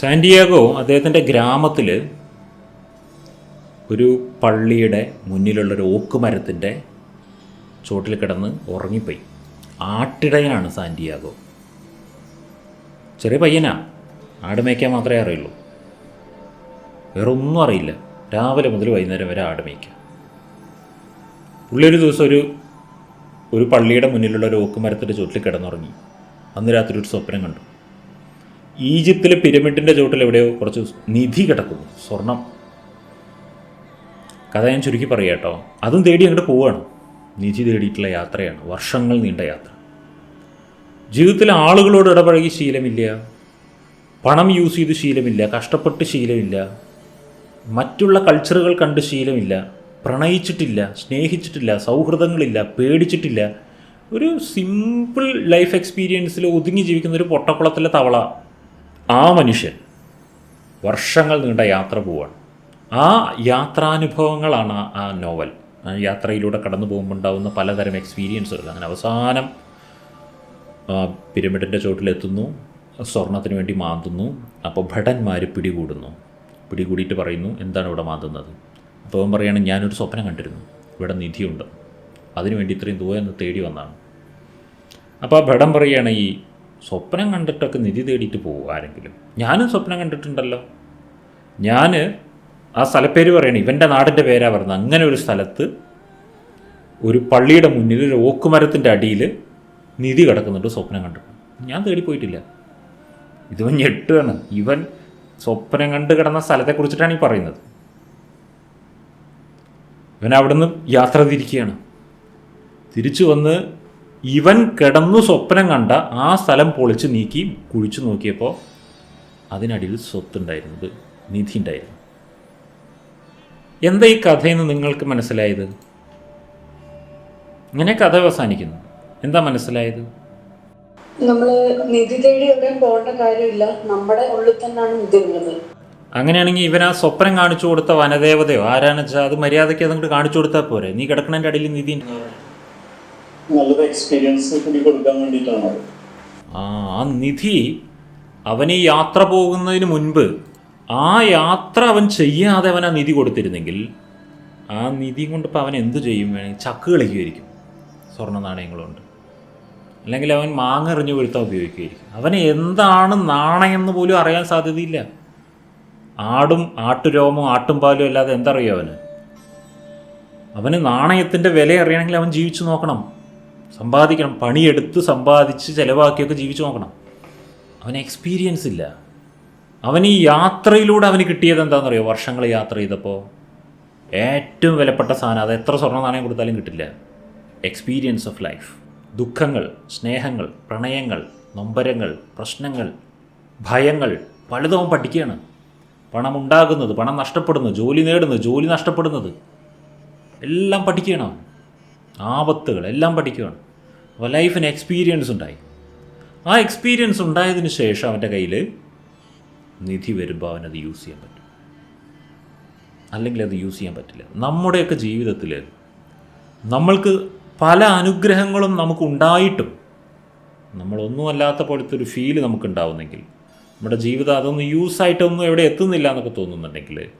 Santiago അദ്ദേഹത്തിന്റെ ഗ്രാമത്തിൽ ഒരു പള്ളിയുടെ മുന്നിലുള്ളൊരു ഓക്ക് മരത്തിന്റെ ചോട്ടിൽ കിടന്ന് ഉറങ്ങിപ്പോയി. ആട്ടിടയനാണ് സാന്റിയാഗോ. ചെറിയ പയ്യനാ. ആട് മേയ്ക്കാൻ മാത്രമേ അറിയുള്ളൂ. വേറെ ഒന്നും അറിയില്ല. രാവിലെ മുതൽ വൈകുന്നേരം വരെ ആട് മേയ്ക്കുക പുള്ളി ഒരു ദിവസം ഒരു ഒരു പള്ളിയുടെ മുന്നിലുള്ള ഒരു ഓക്ക് ചോട്ടിൽ കിടന്നുറങ്ങി. അന്ന് രാത്രി ഒരു സ്വപ്നം കണ്ടു. ഈജിപ്തിലെ പിരമിഡിന്റെ ചുവട്ടിൽ എവിടെയോ കുറച്ച് നിധി കിടക്കുന്നു. സ്വർണം. കഥ ഞാൻ ചുരുക്കി പറയാം കേട്ടോ. അതും തേടി അങ്ങോട്ട് പോവുകയാണ് നിധി തേടിയിട്ടുള്ള യാത്രയാണ്. വർഷങ്ങൾ നീണ്ട യാത്ര. ജീവിതത്തിലെ ആളുകളോട് ഇടപഴകി ശീലമില്ല. പണം യൂസ് ചെയ്ത് ശീലമില്ല. കഷ്ടപ്പെട്ട് ശീലമില്ല. മറ്റുള്ള കൾച്ചറുകൾ കണ്ട് ശീലമില്ല. പ്രണയിച്ചിട്ടില്ല സ്നേഹിച്ചിട്ടില്ല സൗഹൃദങ്ങളില്ല പേടിച്ചിട്ടില്ല. ഒരു സിമ്പിൾ ലൈഫ് എക്സ്പീരിയൻസിൽ ഒതുങ്ങി ജീവിക്കുന്ന ഒരു പൊട്ടക്കുളത്തിലെ തവള ആ മനുഷ്യൻ വർഷങ്ങൾ നീണ്ട യാത്ര പോവാണ്. ആ യാത്രാനുഭവങ്ങളാണ് ആ- നോവൽ. യാത്രയിലൂടെ കടന്നു പോകുമ്പോൾ ഉണ്ടാകുന്ന പലതരം എക്സ്പീരിയൻസുകൾ. അങ്ങനെ അവസാനം പിരമിഡിന്റെ ചോട്ടിലെത്തുന്നു. സ്വർണത്തിന് വേണ്ടി മാന്തുന്നു. അപ്പോൾ ഭടന്മാർ പിടികൂടുന്നു. പിടികൂടിയിട്ട് പറയുന്നു എന്താണ് ഇവിടെ മാന്തുന്നത്? അപ്പോൾ പറയാണ് ഞാനൊരു സ്വപ്നം കണ്ടിരുന്നു. ഇവിടെ നിധിയുണ്ട്. അതിനുവേണ്ടി ഇത്രയും ദൂരം തേടി വന്നാണ്. അപ്പോൾ ആ ഭടം പറയുകയാണ് ഈ സ്വപ്നം കണ്ടിട്ടൊക്കെ നിധി തേടിയിട്ട് പോകും ആരെങ്കിലും? ഞാനും സ്വപ്നം കണ്ടിട്ടുണ്ടല്ലോ. ഞാൻ ആ സ്ഥലപ്പേര് പറയണം ഇവന്റെ നാടിന്റെ പേരാ പറയുന്നത് അങ്ങനെ ഒരു സ്ഥലത്ത് ഒരു പള്ളിയുടെ മുന്നിൽ ഒരു ഓക്കുമരത്തിന്റെ അടിയിൽ നിധി കിടക്കുന്നുണ്ട് സ്വപ്നം കണ്ടു ഞാൻ തേടിപ്പോയിട്ടില്ല ഇതിവൻ ഞെട്ടുകയാണ്. ഇവൻ സ്വപ്നം കണ്ട് കിടന്ന സ്ഥലത്തെക്കുറിച്ചിട്ടാണ് ഈ പറയുന്നത്. ഇവൻ അവിടുന്ന് യാത്ര തിരിക്കുകയാണ്. തിരിച്ചു വന്ന് ഇവൻ കിടന്നു സ്വപ്നം കണ്ട ആ സ്ഥലം പൊളിച്ച് നീക്കി കുഴിച്ചു നോക്കിയപ്പോൾ അതിനടിയിൽ സ്വത്തുണ്ടായിരുന്നത് നിധി ഉണ്ടായിരുന്നു എന്താ ഈ കഥയെന്ന് നിങ്ങൾക്ക് മനസ്സിലായത്? ഇങ്ങനെ കഥ അവസാനിക്കുന്നു. എന്താ മനസ്സിലായത്? നമ്മൾ നിധി തേടി എവിടെയും പോകേണ്ട കാര്യമില്ല. നമ്മുടെ ഉള്ളിൽ തന്നെയാണ് നിധി ഉള്ളത് അങ്ങനെയാണെങ്കിൽ ഇവൻ ആ സ്വപ്നം കാണിച്ചു കൊടുത്ത വനദേവതയോ? ആരാണെന്ന് വെച്ചാൽ അത് മര്യാദയ്ക്ക് അതങ്ങോട്ട് കാണിച്ചു കൊടുത്താൽ പോരെ? നീ കിടക്കണതിന്റെ അടിയിൽ നിധി. നല്ലൊരു എക്സ്പീരിയൻസ് കൂടി കൊടുക്കാൻ വേണ്ടിയിട്ടാണ് ആ നിധി അവൻ ഈ യാത്ര പോകുന്നതിന് മുൻപ് ആ യാത്ര അവൻ ചെയ്യാതെ അവൻ ആ നിധി കൊടുത്തിരുന്നെങ്കിൽ ആ നിധി കൊണ്ട് ഇപ്പം അവൻ എന്ത് ചെയ്യും? വേണമെങ്കിൽ ചക്ക് കളിക്കുമായിരിക്കും. സ്വർണ നാണയങ്ങളുണ്ട്. അല്ലെങ്കിൽ അവൻ മാങ്ങ എറിഞ്ഞു വീഴ്ത്താൻ ഉപയോഗിക്കുമായിരിക്കും. അവന് എന്താണ് നാണയമെന്ന് പോലും അറിയാൻ സാധ്യതയില്ല. ആടും ആട്ടുരോമോ ആട്ടും പാലും അല്ലാതെ എന്തറിയോ അവന്? അവന് നാണയത്തിന്റെ വില അറിയണമെങ്കിൽ അവൻ ജീവിച്ചു നോക്കണം. സമ്പാദിക്കണം പണിയെടുത്ത് സമ്പാദിച്ച് ചിലവാക്കിയൊക്കെ ജീവിച്ചു നോക്കണം. അവന് എക്സ്പീരിയൻസ് ഇല്ല. അവൻ ഈ യാത്രയിലൂടെ അവന് കിട്ടിയത് എന്താണെന്ന് അറിയോ വർഷങ്ങൾ യാത്ര ചെയ്തപ്പോൾ ഏറ്റവും വിലപ്പെട്ട സാധനം അത് എത്ര സ്വർണ നാണയം കൊടുത്താലും കിട്ടില്ല. എക്സ്പീരിയൻസ് ഓഫ് ലൈഫ് ദുഃഖങ്ങൾ സ്നേഹങ്ങൾ പ്രണയങ്ങൾ നൊമ്പരങ്ങൾ പ്രശ്നങ്ങൾ ഭയങ്ങൾ പലതും അവൻ പഠിക്കുകയാണ്. പണം ഉണ്ടാകുന്നത് പണം നഷ്ടപ്പെടുന്നത് ജോലി നേടുന്നത് ജോലി നഷ്ടപ്പെടുന്നത് എല്ലാം പഠിക്കുകയാണ് അവൻ. ആപത്തുകൾ എല്ലാം പഠിക്കുകയാണ് അപ്പോൾ ലൈഫിന് എക്സ്പീരിയൻസ് ഉണ്ടായി. ആ എക്സ്പീരിയൻസ് ഉണ്ടായതിന് ശേഷം അവന്റെ കയ്യിൽ നിധി വരുമ്പോൾ അവനത് യൂസ് ചെയ്യാൻ പറ്റും. അല്ലെങ്കിൽ അത് യൂസ് ചെയ്യാൻ പറ്റില്ല. നമ്മുടെയൊക്കെ ജീവിതത്തിൽ നമ്മൾക്ക് പല അനുഗ്രഹങ്ങളും നമുക്ക് ഉണ്ടായിട്ടും നമ്മളൊന്നും അല്ലാത്ത പോലത്തെ ഒരു ഫീൽ നമുക്കുണ്ടാവുന്നെങ്കിൽ നമ്മുടെ ജീവിതം അതൊന്നും യൂസ് ആയിട്ടൊന്നും എവിടെ എത്തുന്നില്ല എന്നൊക്കെ തോന്നുന്നുണ്ടെങ്കിൽ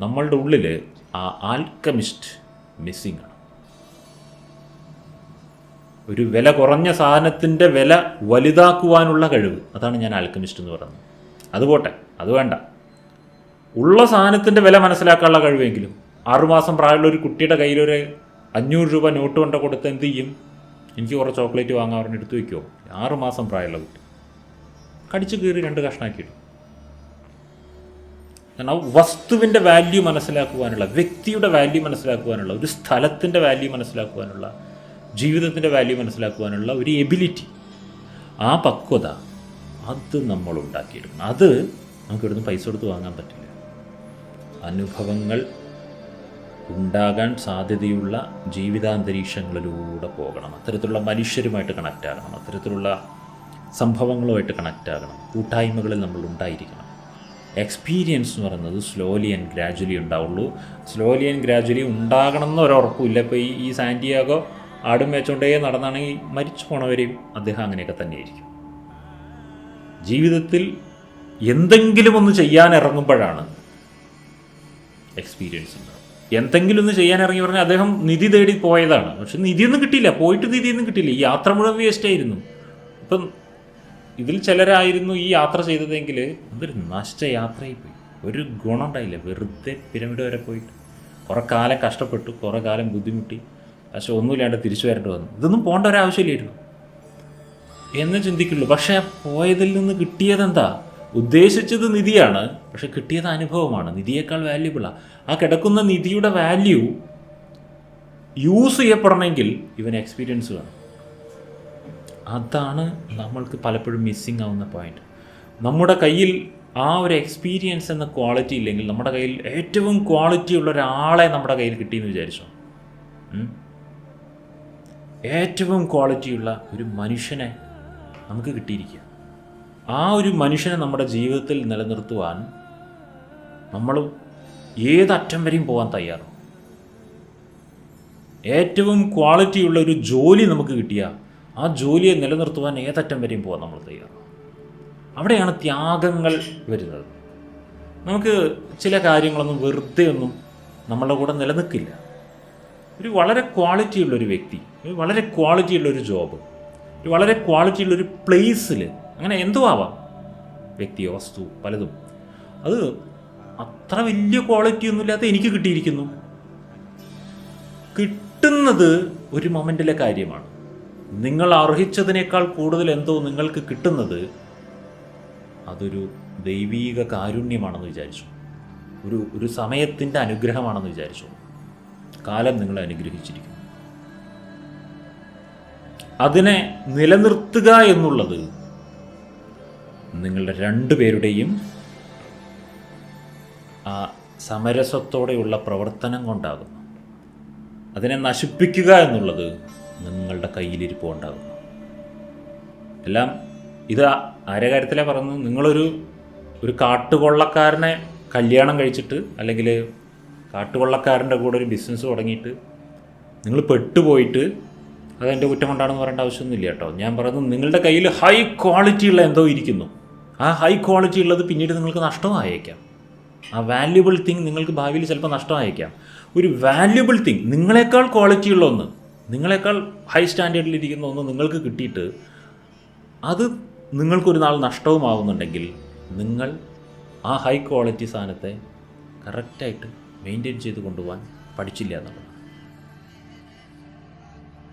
നമ്മളുടെ ഉള്ളിൽ ആ ആൽക്കമിസ്റ്റ് മിസ്സിങ് ഒരു വില കുറഞ്ഞ സാധനത്തിന്റെ വില വലുതാക്കുവാനുള്ള കഴിവ്. അതാണ് ഞാൻ ആൽക്കമിസ്റ്റ് എന്ന് പറയുന്നത്. അത് പോട്ടെ അത് വേണ്ട. ഉള്ള സാധനത്തിന്റെ വില മനസ്സിലാക്കാനുള്ള കഴിവെങ്കിലും ആറുമാസം പ്രായമുള്ള ഒരു കുട്ടിയുടെ കയ്യിലൊരു അഞ്ഞൂറ് രൂപ നോട്ട് കൊണ്ട് കൊടുത്ത് എന്ത് ചെയ്യും? എനിക്ക് കുറേ ചോക്ലേറ്റ് വാങ്ങാൻ പറഞ്ഞ് എടുത്തു വയ്ക്കുമോ ആറുമാസം പ്രായമുള്ള കുട്ടി. കടിച്ചു കീറി രണ്ട് കഷ്ണാക്കിയിടും കാരണം വസ്തുവിന്റെ വാല്യൂ മനസ്സിലാക്കുവാനുള്ള വ്യക്തിയുടെ വാല്യൂ മനസ്സിലാക്കുവാനുള്ള ഒരു സ്ഥലത്തിന്റെ വാല്യൂ മനസ്സിലാക്കുവാനുള്ള ജീവിതത്തിന്റെ വാല്യൂ മനസ്സിലാക്കുവാനുള്ള ഒരു എബിലിറ്റി ആ പക്വത അത് നമ്മൾ ഉണ്ടാക്കിയെടുക്കണം. അത് നമുക്ക് ഇവിടുന്ന് പൈസ കൊടുത്ത് വാങ്ങാൻ പറ്റില്ല. അനുഭവങ്ങൾ ഉണ്ടാകാൻ സാധ്യതയുള്ള ജീവിതാന്തരീക്ഷങ്ങളിലൂടെ പോകണം. അത്തരത്തിലുള്ള മനുഷ്യരുമായിട്ട് കണക്റ്റ് ആകണം. അത്തരത്തിലുള്ള സംഭവങ്ങളുമായിട്ട് കണക്റ്റ് ആകണം. കൂട്ടായ്മകളിൽ നമ്മൾ ഉണ്ടായിരിക്കണം. എക്സ്പീരിയൻസ് എന്ന് പറയുന്നത് സ്ലോലി ആൻഡ് ഗ്രാജ്വലി ഉണ്ടാവുള്ളൂ. സ്ലോലി ആൻഡ് ഗ്രാജ്വലി ഉണ്ടാകണം എന്ന് ഒരുറപ്പില്ല ഇപ്പോൾ ഈ സാന്റിയാഗോ ആടും വെച്ചോണ്ടേ നടന്നാണെങ്കിൽ മരിച്ചു പോണവരെയും അദ്ദേഹം അങ്ങനെയൊക്കെ തന്നെയായിരിക്കും. ജീവിതത്തിൽ എന്തെങ്കിലും ഒന്ന് ചെയ്യാൻ ഇറങ്ങുമ്പോഴാണ് എക്സ്പീരിയൻസ് ഉണ്ടാവും എന്തെങ്കിലും ഒന്ന് ചെയ്യാൻ ഇറങ്ങി പറഞ്ഞാൽ അദ്ദേഹം നിധി തേടി പോയതാണ്. പക്ഷെ നിധിയൊന്നും കിട്ടിയില്ല. പോയിട്ട് നിധിയൊന്നും കിട്ടിയില്ല. ഈ യാത്ര മുഴുവൻ വേസ്റ്റ് ആയിരുന്നു. ഇപ്പം ഇതിൽ ചിലരായിരുന്നു ഈ യാത്ര ചെയ്തതെങ്കിൽ അതൊരു നഷ്ട യാത്രയായി പോയി. ഒരു ഗുണം ഉണ്ടായില്ല. വെറുതെ പിരമിഡ് വരെ പോയിട്ട്. കുറേ കാലം കഷ്ടപ്പെട്ടു. കുറേ കാലം ബുദ്ധിമുട്ടി. പക്ഷെ ഒന്നുമില്ലാണ്ട് തിരിച്ചു വരേണ്ടി വന്നു. ഇതൊന്നും പോകേണ്ട ഒരാവശ്യമില്ലായിരുന്നു എന്ന് ചിന്തിക്കുള്ളൂ. പക്ഷേ പോയതിൽ നിന്ന് കിട്ടിയതെന്താ? ഉദ്ദേശിച്ചത് നിധിയാണ് പക്ഷെ കിട്ടിയത് അനുഭവമാണ്. നിധിയേക്കാൾ വാല്യുബിളാണ് ആ. കിടക്കുന്ന നിധിയുടെ വാല്യൂ യൂസ് ചെയ്യപ്പെടണമെങ്കിൽ ഇവൻ എക്സ്പീരിയൻസ് വേണം. അതാണ് നമ്മൾക്ക് പലപ്പോഴും മിസ്സിങ് ആവുന്ന പോയിന്റ് നമ്മുടെ കയ്യിൽ ആ ഒരു എക്സ്പീരിയൻസ് എന്ന ക്വാളിറ്റി ഇല്ലെങ്കിൽ നമ്മുടെ കയ്യിൽ ഏറ്റവും ക്വാളിറ്റി ഉള്ള ഒരാളെ നമ്മുടെ കയ്യിൽ കിട്ടിയെന്ന് വിചാരിച്ചോ? ഏറ്റവും ക്വാളിറ്റിയുള്ള ഒരു മനുഷ്യനെ നമുക്ക് കിട്ടിയിരിക്കുക. ആ ഒരു മനുഷ്യനെ നമ്മുടെ ജീവിതത്തിൽ നിലനിർത്തുവാൻ നമ്മൾ ഏതറ്റം വരെയും പോകാൻ തയ്യാറാണ്. ഏറ്റവും ക്വാളിറ്റിയുള്ള ഒരു ജോലി നമുക്ക് കിട്ടിയ ആ ജോലിയെ നിലനിർത്തുവാൻ ഏതറ്റം വരെയും പോകാൻ നമ്മൾ തയ്യാറാണ്. അവിടെയാണ് ത്യാഗങ്ങൾ വരുന്നത്. നമുക്ക് ചില കാര്യങ്ങളൊന്നും വെറുതെ ഒന്നും നമ്മളുടെ കൂടെ നിലനിൽക്കില്ല. ഒരു വളരെ ക്വാളിറ്റിയുള്ള ഒരു വ്യക്തി വളരെ ക്വാളിറ്റിയുള്ള ഒരു ജോബ് ഒരു വളരെ ക്വാളിറ്റിയുള്ള ഒരു പ്ലേസിൽ അങ്ങനെ എന്തോ ആവാം. വ്യക്തിയോ വസ്തു പലതും. അത് അത്ര വലിയ ക്വാളിറ്റി ഒന്നുമില്ലാത്ത എനിക്ക് കിട്ടിയിരിക്കുന്നു. കിട്ടുന്നത് ഒരു മൊമെന്റിലെ കാര്യമാണ്. നിങ്ങൾ അർഹിച്ചതിനേക്കാൾ കൂടുതൽ എന്തോ നിങ്ങൾക്ക് കിട്ടുന്നത് അതൊരു ദൈവീക കാരുണ്യമാണെന്ന് വിചാരിച്ചു. ഒരു ഒരു സമയത്തിന്റെ അനുഗ്രഹമാണെന്ന് വിചാരിച്ചു. കാലം നിങ്ങളെ അനുഗ്രഹിച്ചിരിക്കുന്നു. അതിനെ നിലനിർത്തുക എന്നുള്ളത് നിങ്ങളുടെ രണ്ടുപേരുടെയും ആ സമരസത്തോടെയുള്ള പ്രവർത്തനം കൊണ്ടാകുന്നു. അതിനെ നശിപ്പിക്കുക എന്നുള്ളത് നിങ്ങളുടെ കയ്യിലിരിപ്പ് കൊണ്ടാകുന്നു എല്ലാം ഇത് ആരെ കാര്യത്തിലാണ് പറയുന്നത്. നിങ്ങളൊരു ഒരു കാട്ടുകൊള്ളക്കാരനെ കല്യാണം കഴിച്ചിട്ട് അല്ലെങ്കിൽ കാട്ടുകൊള്ളക്കാരന്റെ കൂടെ ഒരു ബിസിനസ് തുടങ്ങിയിട്ട് നിങ്ങൾ പെട്ടുപോയിട്ട് അതെന്റെ കുറ്റം കൊണ്ടാണെന്ന് പറയേണ്ട ആവശ്യമൊന്നുമില്ല കേട്ടോ. ഞാൻ പറയുന്നത് നിങ്ങളുടെ കയ്യിൽ ഹൈ ക്വാളിറ്റി ഉള്ള എന്തോ ഇരിക്കുന്നു. ആ ഹൈ ക്വാളിറ്റി ഉള്ളത് പിന്നീട് നിങ്ങൾക്ക് നഷ്ടമായേക്കാം. ആ വാല്യുബിൾ തിങ് നിങ്ങൾക്ക് ഭാവിയിൽ ചിലപ്പോൾ നഷ്ടമായേക്കാം. ഒരു വാല്യുബിൾ തിങ് നിങ്ങളെക്കാൾ ക്വാളിറ്റി ഉള്ള ഒന്ന് നിങ്ങളെക്കാൾ ഹൈ സ്റ്റാൻഡേർഡിൽ ഇരിക്കുന്ന ഒന്ന് നിങ്ങൾക്ക് കിട്ടിയിട്ട് അത് നിങ്ങൾക്കൊരു നാൾ നഷ്ടവുമാവുന്നുണ്ടെങ്കിൽ നിങ്ങൾ ആ ഹൈ ക്വാളിറ്റി സാധനത്തെ കറക്റ്റായിട്ട് മെയിന്റെയിൻ ചെയ്ത് കൊണ്ടുപോകാൻ പഠിച്ചില്ല എന്നുള്ളത്.